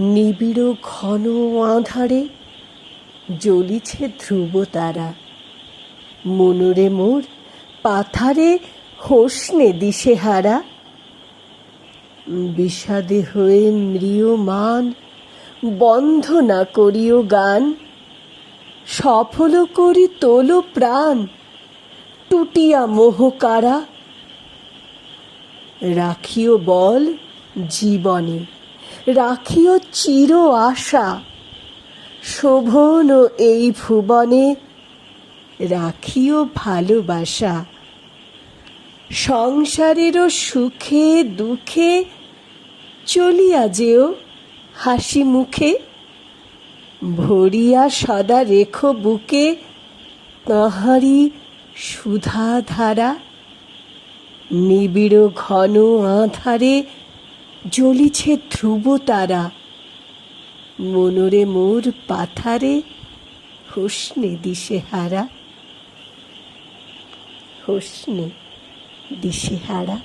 নিবিড় ঘন আধারে জ্বলিছে ধ্রুব তারা। মনোরে মোর পাথারে হোসনে দিশেহারা বিষাদে হয়ে ম্রিয়মান, বন্ধ না করিও গান। সফল করি তোলো প্রাণ, টুটিয়া মোহকারা রাখিও বল জীবনে। রাখিও চির আশা। শোভন এই ভুবনে, রাখিও ভালোবাসা। সংসারেরও সুখে দুঃখে চলিয়া যেও হাসি মুখে। ভরিয়া সদা রেখো বুকে তাহারি সুধা ধারা নিবিড় ঘন আধারে জ্বলিছে ধ্রুব তারা। মনোরে মোর পাথারে হোসনে দিশেহারা হোসনে দিশেহারা